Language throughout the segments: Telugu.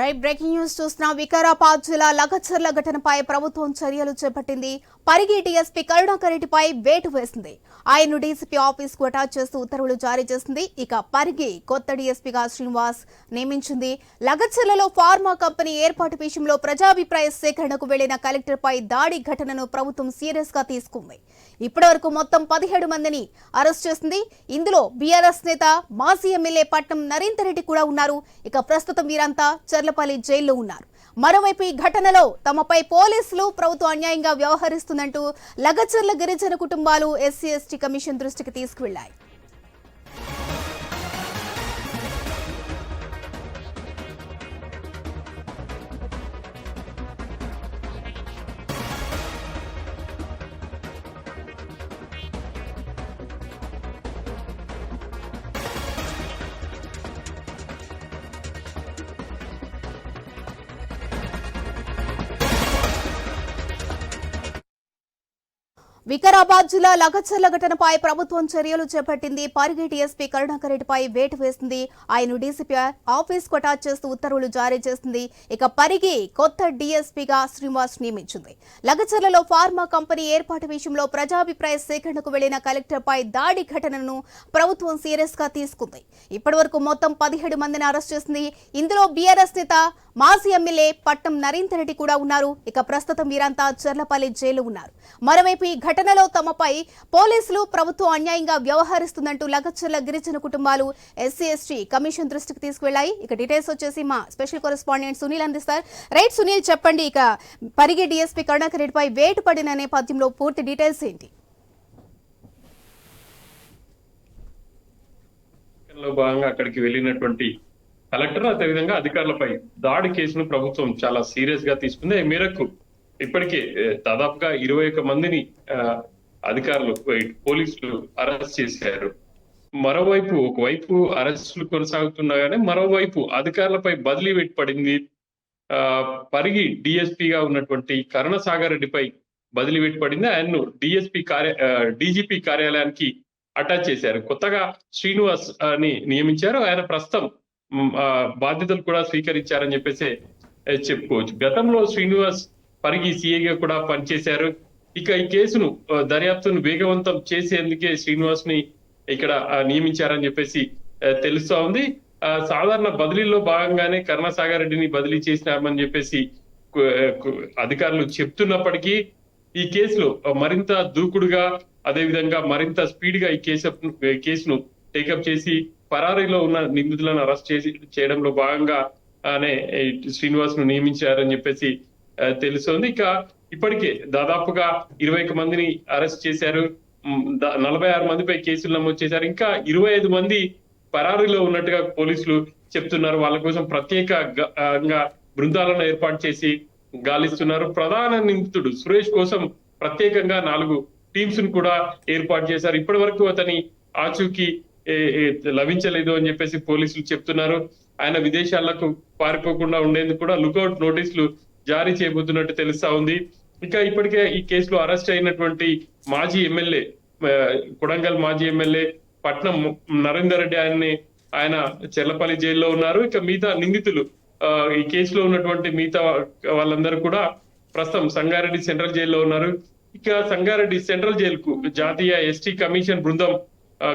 రైట్ బ్రేకింగ్ న్యూస్ చూస్తున్నాం. వికారాబాద్ జిల్లా లగచర్ల ఘటనపై ప్రభుత్వం చర్యలు చేపట్టింది. పరిగి డీఎస్పీ కరుణాకర్ రెడ్డిపై వేటు వేసింది. ఆయన్ను డీసీపీ ఆఫీస్కు అటాచ్ చేస్తూ ఉత్తర్వులు జారీ చేసింది. ఇక పరిగి కొత్త డీఎస్పీగా శ్రీనివాస్ నియమించింది. లగచర్లలో ఫార్మా కంపెనీ ఏర్పాటు విషయంలో ప్రజాభిప్రాయ సేకరణకు వెళ్ళిన కలెక్టర్ పై దాడి ఘటనను ప్రభుత్వం సీరియస్గా తీసుకుంది. ఇప్పటివరకు మొత్తం పదిహేడు మందిని అరెస్ట్ చేసింది. ఇందులో బీఆర్ఎస్ నేత మాజీ ఎమ్మెల్యే పట్నం నరేందర్ రెడ్డి కూడా ఉన్నారు. ఇక ప్రస్తుతం వీరంతా చర్లపల్లి జైల్లో ఉన్నారు. మరోవైపు ఈ ఘటనలో తమపై పోలీసులు ప్రభుత్వం అన్యాయంగా వ్యవహరిస్తుందంటూ లగచర్ల గిరిజన కుటుంబాలు ఎస్సీ ఎస్టీ కమిషన్ దృష్టికి తీసుకువెళ్ళాయి వికారాబాద్ జిల్లా లగచర్ల ఘటనపై ప్రభుత్వం చర్యలు చేపట్టింది. పరిగి డీఎస్పీ కరుణాకర్ రెడ్డిపై వేటు వేసింది. ఆయన డీసీపీ ఆఫీస్ కొటాచ్ చేస్తూ ఉత్తర్వులు జారీ చేసింది. ఇక పరిగి కొత్త డీఎస్పీగా శ్రీనివాస్ నియమించింది. లగచర్లలో ఫార్మా కంపెనీ ఏర్పాటు విషయంలో ప్రజాభిప్రాయ సేకరణకు వెళ్ళిన కలెక్టర్పై దాడి ఘటనను ప్రభుత్వం సీరియస్గా తీసుకుంది. ఇప్పటివరకు మొత్తం పదిహేడు మందిని అరెస్ట్ చేసింది. ఇందులో బీఆర్ఎస్ నేత మాజీ ఎమ్మెల్యే పట్నం నరేందర్ రెడ్డి కూడా ఉన్నారు. ఇక ప్రస్తుతం వీరంతా చర్లపల్లి జైలు ఉన్నారు. మరోవైపు ఈ ఘటనలో తమపై పోలీసులు ప్రభుత్వం అన్యాయంగా వ్యవహరిస్తుందంటూ లగచర్ల గిరిజన కుటుంబాలు ఎస్సీ ఎస్టీ కమిషన్ దృష్టికి తీసుకువెళ్ళాయి ఇక డీటెయిల్స్ వచ్చేసి మా స్పెషల్ కరెస్పాండెంట్ సునీల్ అందిస్తారు. రైట్ సునీల్ చెప్పండి. ఇక పరిగి డీఎస్పీ కరుణాకర్ రెడ్డిపై వేటు పడిన నేపథ్యంలో పూర్తి డీటెయిల్స్ ఏంటి? లో భాగంగా అక్కడికి వెళ్ళినటువంటి కలెక్టర్ అదేవిధంగా అధికారులపై దాడి కేసును ప్రభుత్వం చాలా సీరియస్గా తీసుకుంది. ఈ మేరకు ఇప్పటికే దాదాపుగా ఇరవై ఒక్క మందిని అధికారులు పోలీసులు అరెస్ట్ చేశారు. మరోవైపు ఒకవైపు అరెస్టులు కొనసాగుతున్నాగానే మరోవైపు అధికారులపై బదిలీ పెట్టి పడింది. ఆ పరిగి డిఎస్పీగా ఉన్నటువంటి కరుణసాగర్ రెడ్డిపై బదిలీ పెట్టి పడింది. ఆయన్ను డిఎస్పీ కార్య డీజీపీ కార్యాలయానికి అటాచ్ చేశారు. కొత్తగా శ్రీనివాస్ అని నియమించారు. ఆయన ప్రస్తుతం బాధ్యతలు కూడా స్వీకరించారని చెప్పేసి చెప్పుకోవచ్చు. గతంలో శ్రీనివాస్ పరిగి సీఏగా కూడా పనిచేశారు. ఇక ఈ కేసును దర్యాప్తును వేగవంతం చేసేందుకే శ్రీనివాస్ని ఇక్కడ నియమించారని చెప్పేసి తెలుస్తా ఉంది. ఆ, సాధారణ బదిలీలో భాగంగానే కర్ణసాగర్ రెడ్డిని బదిలీ చేసినామని చెప్పేసి అధికారులు చెప్తున్నప్పటికీ ఈ కేసులో మరింత దూకుడుగా అదే విధంగా మరింత స్పీడ్గా ఈ కేసు ఈ కేసును టేకప్ చేసి పరారీలో ఉన్న నిందితులను అరెస్ట్ చేసి చేయడంలో భాగంగా అనే శ్రీనివాస్ను నియమించారని చెప్పేసి తెలుస్తోంది. ఇక ఇప్పటికే దాదాపుగా ఇరవై మందిని అరెస్ట్ చేశారు. నలభై ఆరు మందిపై కేసులు నమోదు చేశారు. ఇంకా ఇరవై ఐదు మంది పరారీలో ఉన్నట్టుగా పోలీసులు చెప్తున్నారు. వాళ్ళ కోసం ప్రత్యేకంగా బృందాలను ఏర్పాటు చేసి గాలిస్తున్నారు. ప్రధాన నిందితుడు సురేష్ కోసం ప్రత్యేకంగా నాలుగు టీమ్స్ను కూడా ఏర్పాటు చేశారు. ఇప్పటి వరకు అతని ఆచూకీ లభించలేదు అని చెప్పేసి పోలీసులు చెప్తున్నారు. ఆయన విదేశాలకు పారిపోకుండా ఉండేందుకు కూడా లుకౌట్ నోటీసులు జారీ చేయబోతున్నట్టు తెలుస్తా ఉంది. ఇంకా ఇప్పటికే ఈ కేసులో అరెస్ట్ అయినటువంటి మాజీ ఎమ్మెల్యే కొడంగల్ మాజీ ఎమ్మెల్యే పట్నం నరేందర్ రెడ్డి ఆయన్ని ఆయన చెల్లపల్లి జైల్లో ఉన్నారు. ఇక మిగతా నిందితులు ఈ కేసులో ఉన్నటువంటి మిగతా వాళ్ళందరూ కూడా ప్రస్తుతం సంగారెడ్డి సెంట్రల్ జైల్లో ఉన్నారు. ఇక సంగారెడ్డి సెంట్రల్ జైలుకు జాతీయ ఎస్టీ కమిషన్ బృందం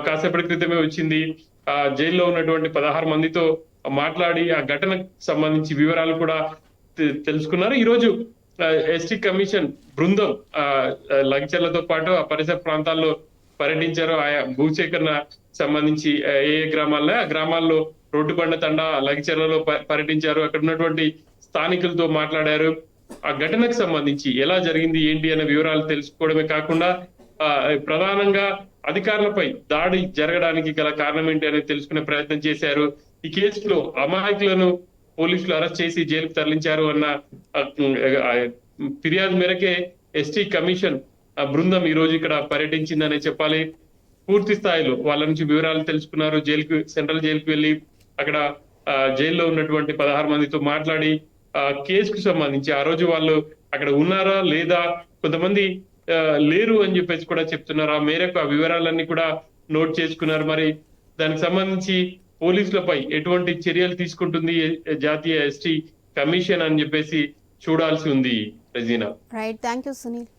కాసేపటి క్రితమే వచ్చింది. ఆ జైల్లో ఉన్నటువంటి పదహారు మందితో మాట్లాడి ఆ ఘటనకు సంబంధించి వివరాలు కూడా తెలుసుకున్నారు. ఈ రోజు ఎస్టీ కమిషన్ బృందం ఆ, పాటు ఆ పరిసర ప్రాంతాల్లో పర్యటించారు. ఆయా భూసేకరణ సంబంధించి ఏ ఏ గ్రామాల్లో ఆ గ్రామాల్లో రోడ్డు బండ తండ లగిచర్లలో పర్యటించారు. అక్కడ ఉన్నటువంటి స్థానికులతో మాట్లాడారు. ఆ ఘటనకు సంబంధించి ఎలా జరిగింది ఏంటి అనే వివరాలు తెలుసుకోవడమే కాకుండా ప్రధానంగా అధికారులపై దాడి జరగడానికి గల కారణం ఏంటి అనేది తెలుసుకునే ప్రయత్నం చేశారు. ఈ కేసులో అమాయకులను పోలీసులు అరెస్ట్ చేసి జైలుకు తరలించారు అన్న ఫిర్యాదు మేరకే ఎస్టీ కమిషన్ బృందం ఈ రోజు ఇక్కడ పర్యటించిందనే చెప్పాలి. పూర్తి స్థాయిలో వాళ్ళ నుంచి వివరాలు తెలుసుకున్నారు. జైలుకు సెంట్రల్ జైలుకు వెళ్ళి అక్కడ ఆ, జైల్లో ఉన్నటువంటి పదహారు మందితో మాట్లాడి ఆ కేసుకు సంబంధించి ఆ రోజు వాళ్ళు అక్కడ ఉన్నారా లేదా కొంతమంది లేరు అని చెప్పేసి కూడా చెప్తున్నారు. ఆ మేరకు ఆ వివరాలన్నీ కూడా నోట్ చేసుకున్నారు. మరి దానికి సంబంధించి పోలీసులపై ఎటువంటి చర్యలు తీసుకుంటుంది జాతీయ ఎస్టీ కమిషన్ అని చెప్పేసి చూడాల్సి ఉంది Regina. Right thank you Sunil